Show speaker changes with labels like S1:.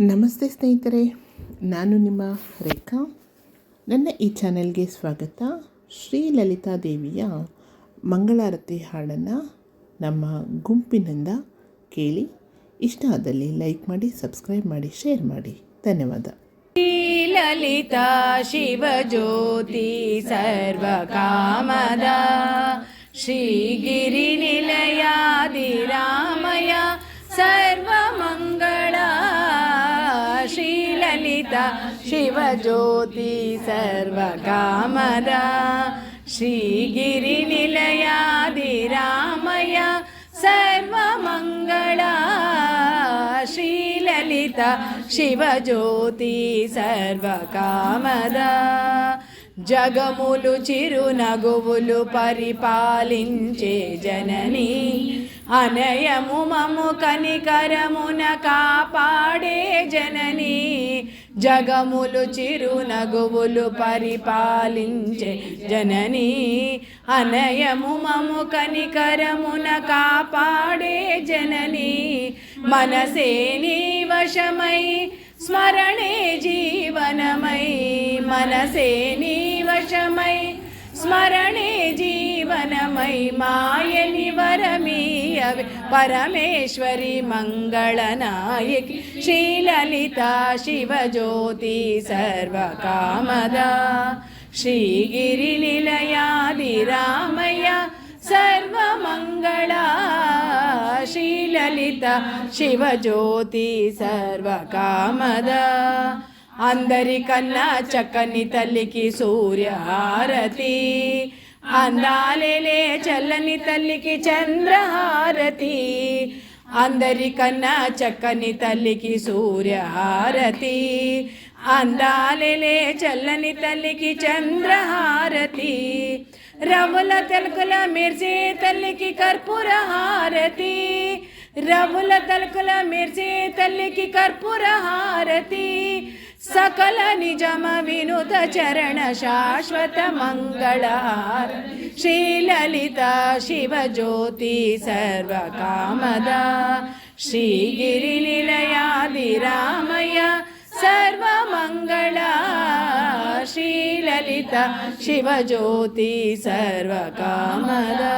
S1: ನಮಸ್ತೆ ಸ್ನೇಹಿತರೆ, ನಾನು ನಿಮ್ಮ ರೇಖಾ. ನನ್ನ ಈ ಚಾನೆಲ್ಗೆ ಸ್ವಾಗತ. ಶ್ರೀ ಲಲಿತಾ ದೇವಿಯ ಮಂಗಳಾರತಿ ಹಾಡನ್ನು ನಮ್ಮ ಗುಂಪಿನಿಂದ ಕೇಳಿ, ಇಷ್ಟ ಆದಲ್ಲಿ ಲೈಕ್ ಮಾಡಿ, ಸಬ್ಸ್ಕ್ರೈಬ್ ಮಾಡಿ, ಶೇರ್ ಮಾಡಿ. ಧನ್ಯವಾದ.
S2: ಲಲಿತಾ ಶಿವಜ್ಯೋತಿ ಸರ್ವಕಾಮದ. ಸರ್ವ ಸರ್ವಮಂಗಳ सीता शिवज्योति सर्वकामदा श्रीगिरिनिलयादिरामय सर्वमङ्गला श्रीललिता शिवज्योति सर्वकामदा జగములు చిరునగువులు పరిపాలించే జనని అనయము మము కనికరమున కాపాడి జగములు చిరునగువులు పరిపాలించే జనని అనయము మము కనికరమున కాపాడే జనని. మనసే నీ వశమై స్మరణే జీవనమై. మనసే నీ వశమై స్మరణే జీవనమై. మాయని వరమీయవి పరమేశ్వరి మంగళనాయకి శ్రీలలిత శివజ్యోతి సర్వకామద శ్రీగిరి నిలయాది రామయ్య సర్వమంగళ శ్రీలలిత శివజ్యోతి సర్వకామద అందరికన్నా చక్కని తల్లికి సూర్యహారతి అందాలేలే చల్లని తల్లికి చంద్రహారతి అందరికన్నా చక్కని తల్లికి సూర్యహారతి అందాలేలే చల్లని తల్లికి చంద్రహారతి రవుల తలుకుల మెరిసే తల్లికి కర్పూర హారతి రవుల తలుకుల మెరిసే తల్లికి కర్పూర హారతి सकल निजम विनुत चरण शाश्वत मङ्गलहार श्रीललिता शिवज्योति सर्वकामदा श्रीगिरिनिलयादि रामय सर्वमङ्गल श्रीललिता शिवज्योति सर्वकामदा